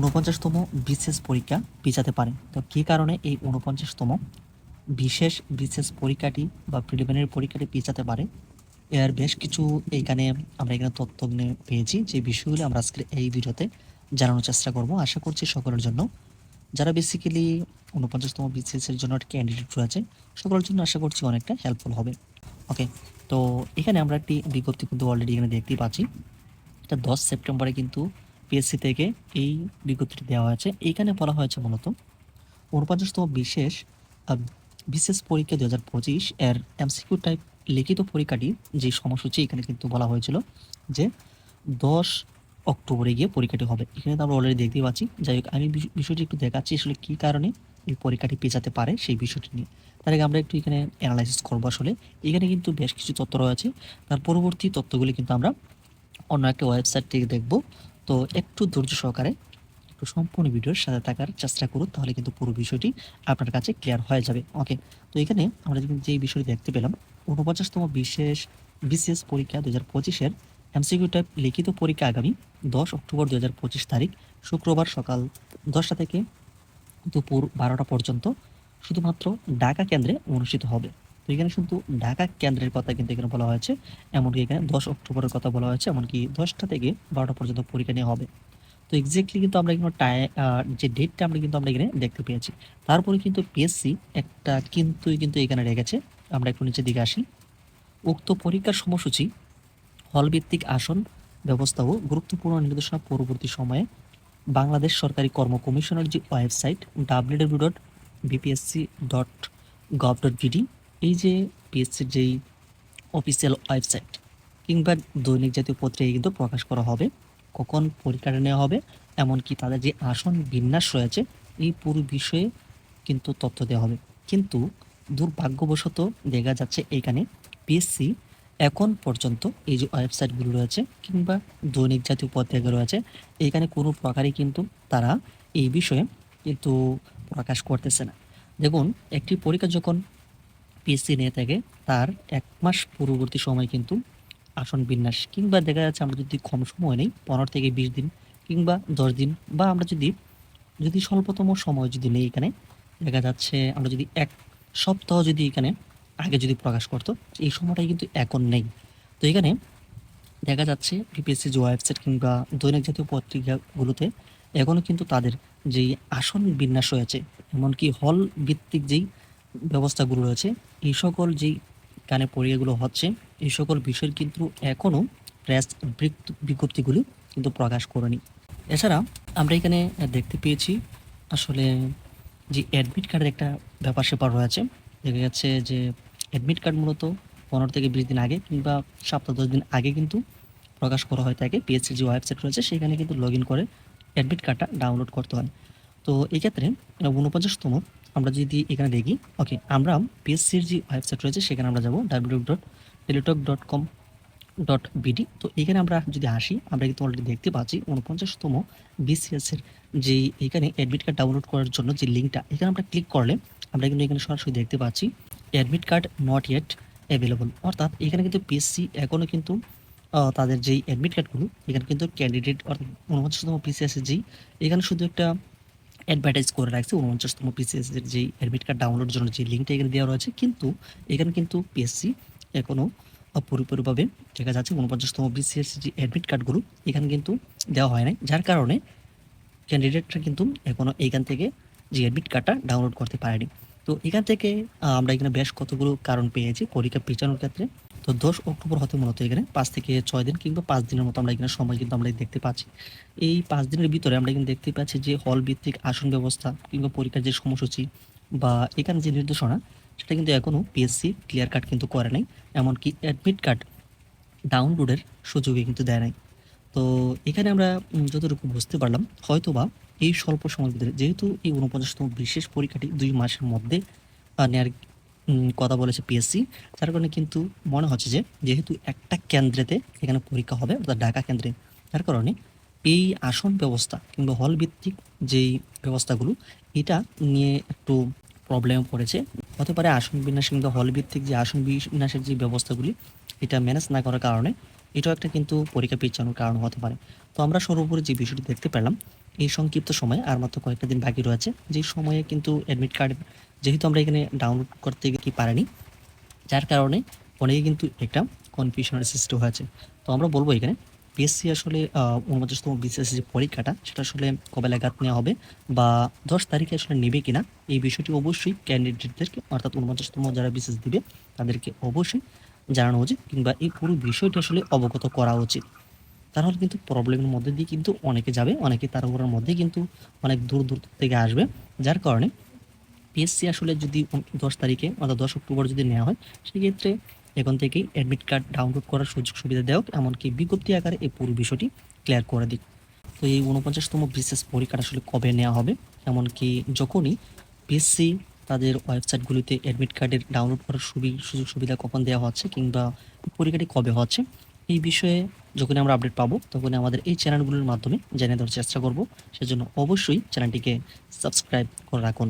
ঊনপঞ্চাশতম বিশেষ পরীক্ষা পিছাতে পারে তো কী কারণে এই ঊনপঞ্চাশতম বিশেষ বিশেষ পরীক্ষাটি বা প্রিলিমিনারি পরীক্ষাটি পিছাতে পারে? এর বেশ কিছু এইখানে আমরা এখানে তথ্য পেয়েছি যে বিষয়গুলো আমরা আজকে এই ভিডিওতে জানানোর চেষ্টা করব। আশা করছি সকলের জন্য। যারা বেসিক্যালি ঊনপঞ্চাশতম বিসিএসের জন্য একটা ক্যান্ডিডেট রয়েছে সকলের জন্য আশা করছি অনেকটা হেল্পফুল হবে। ওকে তো এখানে আমরা একটি বিজ্ঞপ্তি কিন্তু অলরেডি এখানে দেখতেই পাচ্ছি। এটা দশ সেপ্টেম্বরে কিন্তু পিএসসি থেকে এই বিজ্ঞপ্তিটি দেওয়া হয়েছে। এইখানে বলা হয়েছে মূলত ঊনপঞ্চাশতম বিশেষ বিশেষ পরীক্ষা দু হাজার পঁচিশ এর এমসিকিউ টাইপ লিখিত পরীক্ষাটি যে সময়সূচি এখানে কিন্তু বলা হয়েছিল যে দশ অক্টোবরে গিয়ে পরীক্ষাটি হবে। এখানে তো আমরা অলরেডি দেখতেই পাচ্ছি। যাই হোক, আমি বিষ- বিষয়টি একটু দেখাচ্ছি আসলে কী কারণে এই পরীক্ষাটি পেঁচাতে পারে সেই বিষয়টি নিয়ে। তার আগে আমরা একটু এখানে অ্যানালাইসিস করব আসলে। এখানে কিন্তু বেশ কিছু তথ্য রয়েছে। তার পরবর্তী তথ্যগুলি কিন্তু আমরা অন্য একটা ওয়েবসাইট থেকে দেখব। তো একটু ধৈর্য সহকারে একটু সম্পূর্ণ ভিডিওর সাথে থাকার চেষ্টা করুন, তাহলে কিন্তু পুরো বিষয়টি আপনার কাছে ক্লিয়ার হয়ে যাবে। ওকে তো এখানে আমরা যে বিষয়টি দেখতে পেলাম, ঊনপঞ্চাশতম বিশেষ বিশেষ পরীক্ষা দু হাজার পঁচিশের এমসিকিউ টাইপ লিখিত পরীক্ষা আগামী দশ অক্টোবর দু হাজার পঁচিশ তারিখ, শুক্রবার সকাল দশটা থেকে দুপুর বারোটা পর্যন্ত, শুধুমাত্র ঢাকা কেন্দ্রে অনুষ্ঠিত হবে। এখানে শুধু ঢাকা কেন্দ্রের কথা কিন্তু এখানে বলা হয়েছে, এমনকি এখানে দশ অক্টোবরের কথা বলা হয়েছে, এমনকি দশটা থেকে বারোটা পর্যন্ত পরীক্ষা নেওয়া হবে। তো এক্স্যাক্টলি কিন্তু আমরা এখানে টাই যে ডেটটা আমরা কিন্তু আমরা এখানে দেখতে পেয়েছি। তারপরে কিন্তু পিএসসি একটা কিন্তু কিন্তু এখানে রেখেছে। আমরা একটু নিচের দিকে আসি। উক্ত পরীক্ষার সময়সূচি, হলভিত্তিক আসন ব্যবস্থা ও গুরুত্বপূর্ণ নির্দেশনা পরবর্তী সময়ে বাংলাদেশ সরকারি কর্ম কমিশনের যে website W W dot BPSC dot gov dot BD এই যে পিএসসির যেই অফিসিয়াল ওয়েবসাইট কিংবা দৈনিক জাতীয় পত্রিকায় কিন্তু প্রকাশ করা হবে, কখন পরীক্ষাটা নেওয়া হবে, এমনকি তাদের যে আসন বিন্যাস রয়েছে, এই পুরো বিষয়ে কিন্তু তথ্য দেওয়া হবে। কিন্তু দুর্ভাগ্যবশত দেখা যাচ্ছে এখানে পিএসসি এখন পর্যন্ত এই যে ওয়েবসাইটগুলো রয়েছে কিংবা দৈনিক জাতীয় পত্রিকা রয়েছে, এখানে কোনো প্রকারই কিন্তু তারা এই বিষয়ে কিন্তু প্রকাশ করতেছে না। দেখুন, একটি পরীক্ষা যখন পিএসসি নিয়ে থাকে, তার এক মাস পূর্ববর্তী সময় কিন্তু আসন বিন্যাস কিংবা দেখা যাচ্ছে আমরা যদি কম সময় নেই, পনেরো থেকে বিশ দিন কিংবা দশ দিন, বা আমরা যদি যদি স্বল্পতম সময় যদি নেই এখানে, দেখা যাচ্ছে আমরা যদি এক সপ্তাহ যদি এখানে আগে যদি প্রকাশ করতো, এই সময়টাই কিন্তু এখন নেই। তো এখানে দেখা যাচ্ছে বিপিএসসি যে ওয়েবসাইট কিংবা দৈনিক জাতীয় পত্রিকাগুলোতে এখনও কিন্তু তাদের যেই আসন বিন্যাস রয়েছে, এমনকি হল ভিত্তিক যেই ব্যবস্থাগুলো রয়েছে। এই সকল যেই কানে পরীক্ষাগুলো হচ্ছে, এই সকল বিষয়ের কিন্তু এখনও প্রেস বিজ্ঞপ্তিগুলি কিন্তু প্রকাশ করেনি। এছাড়া আমরা এখানে দেখতে পেয়েছি আসলে যে অ্যাডমিট কার্ডের একটা ব্যাপার স্যাপার রয়েছে। দেখা যাচ্ছে যে অ্যাডমিট কার্ড মূলত পনেরো থেকে বিশ দিন আগে কিংবা সপ্তাহ দশ দিন আগে কিন্তু প্রকাশ করা হয় থাকে। পিএসসির যে ওয়েবসাইট রয়েছে, সেখানে কিন্তু লগ করে অ্যাডমিট কার্ডটা ডাউনলোড করতে হয়। তো এক্ষেত্রে ক্ষেত্রে ঊনপঞ্চাশতম আমরা যদি এখানে দেখি ওকে আমরা পিএসসির যে ওয়েবসাইট রয়েছে, সেখানে আমরা যাব W dot Teletalk dot com dot BD তো এখানে আমরা যদি আসি, আমরা কিন্তু অলরেডি দেখতে পাচ্ছি উনপঞ্চাশতম বিসিএস এর যে এখানে অ্যাডমিট কার্ড ডাউনলোড করার জন্য যে লিঙ্কটা এখানে আমরা ক্লিক করলে আমরা কিন্তু এখানে সরাসরি দেখতে পাচ্ছি admit card not yet available অর্থাৎ এখানে কিন্তু পিএসসি এখনও কিন্তু তাদের যেই অ্যাডমিট কার্ডগুলো এখানে কিন্তু ক্যান্ডিডেট অর্থাৎ উনপঞ্চাশতম পিসিএস এর যেই, এখানে শুধু একটা অ্যাডভার্টাইজ করে রাখছে উনপঞ্চাশতম পিসিএস এর যে অ্যাডমিট কার্ড ডাউনলোডের জন্য যে লিঙ্কটা এখানে দেওয়া রয়েছে, কিন্তু এখানে কিন্তু পিএসসি এখনও পরিপূর্ণভাবে দেখা যাচ্ছে। উনপঞ্চাশতম বিসিএস যে অ্যাডমিট কার্ডগুলো এখানে কিন্তু দেওয়া হয় নাই। যার কারণে ক্যান্ডিডেটরা কিন্তু এখনও এইখান থেকে যে অ্যাডমিট কার্ডটা ডাউনলোড করতে পারেনি। তো এখান থেকে আমরা এখানে বেশ কতগুলো কারণ পেয়েছি। পরীক্ষা পেছানোর ক্ষেত্রে তো দশ অক্টোবর হতে মূলত এখানে পাঁচ থেকে ছয় দিন কিংবা পাঁচ দিনের মতো আমরা এখানে সময় কিন্তু আমরা দেখতে পাচ্ছি। এই পাঁচ দিনের ভিতরে আমরা কিন্তু দেখতে পাচ্ছি যে হল ভিত্তিক আসন ব্যবস্থা কিংবা পরীক্ষার যে সময়সূচি বা এখানে যে নির্দেশনা, সেটা কিন্তু এখনও পিএসসি ক্লিয়ার কাট কিন্তু করে নাই, এমনকি অ্যাডমিট কার্ড ডাউনলোডের সুযোগই কিন্তু দেয় নাই। তো এখানে আমরা যতটুকু বুঝতে পারলাম, হয়তোবা এই স্বল্প সময়ের ভিতরে যেহেতু এই উনপঞ্চাশতম বিশেষ পরীক্ষাটি দুই মাসের মধ্যে নেওয়ার কথা বলেছে পিএসসি যার কারণে কিন্তু মনে হচ্ছে যে, যেহেতু একটা কেন্দ্রেতে এখানে পরীক্ষা হবে, অর্থাৎ ঢাকা কেন্দ্রে, যার কারণে এই আসন ব্যবস্থা কিংবা হল ভিত্তিক যেই ব্যবস্থাগুলো, এটা নিয়ে একটু প্রবলেমে পড়েছে। হতে পারে আসন বিন্যাস কিংবা হল ভিত্তিক যে আসন বিন্যাসের যে ব্যবস্থাগুলি, এটা ম্যানেজ না করার কারণে এটাও একটা কিন্তু পরীক্ষা পিছানোর কারণ হতে পারে। তো আমরা সর্বোপরি যে বিষয়টি দেখতে পেলাম, এই সংক্ষিপ্ত সময়ে আর মাত্র কয়েকটা দিন বাকি রয়েছে যে সময়ে কিন্তু অ্যাডমিট কার্ড যেহেতু আমরা এখানে ডাউনলোড করতে কি পারিনি, যার কারণে অনেকে কিন্তু একটা কনফিউশনের সৃষ্টি হয়েছে। তো আমরা বলব এখানে পিএসসি আসলে উনপঞ্চাশতম বিসিএস যে পরীক্ষাটা, সেটা আসলে কবে লাগাত নেওয়া হবে বা দশ তারিখে আসলে নেবে কিনা, এই বিষয়টি অবশ্যই ক্যান্ডিডেটদেরকে অর্থাৎ উনপঞ্চাশতম যারা বিসিএস দিবে, তাদেরকে অবশ্যই জানানো উচিত কিংবা এই পুরো বিষয়টি আসলে অবগত করা উচিত। তাহলে কিন্তু প্রবলেমের মধ্যে দিয়ে কিন্তু অনেকে যাবে, অনেকে তাড়াহুড়োর মধ্যে কিন্তু অনেক দূর দূর থেকে আসবে, যার কারণে পিএসসি আসলে যদি দশ তারিখে অর্থাৎ দশ অক্টোবর যদি নেওয়া হয়, সেক্ষেত্রে এখন থেকেই অ্যাডমিট কার্ড ডাউনলোড করার সুযোগ সুবিধা দেওয়া এমনকি বিজ্ঞপ্তি আকারে এই পুরো বিষয়টি ক্লিয়ার করে দিক। তো এই উনপঞ্চাশতম বিশেষ পরীক্ষাটা আসলে কবে নেওয়া হবে? এমনকি যখনই পিএসসি তাদের ওয়েবসাইটগুলিতে অ্যাডমিট কার্ডের ডাউনলোড করার সুযোগ সুবিধা কখন দেওয়া হচ্ছে কিংবা পরীক্ষাটি কবে হচ্ছে, এই বিষয়ে যখন আমরা আপডেট পাবো তখন আমাদের এই চ্যানেলগুলোর মাধ্যমে জেনে দেওয়ার চেষ্টা করব। সেজন্য অবশ্যই চ্যানেলটিকে সাবস্ক্রাইব করে রাখুন।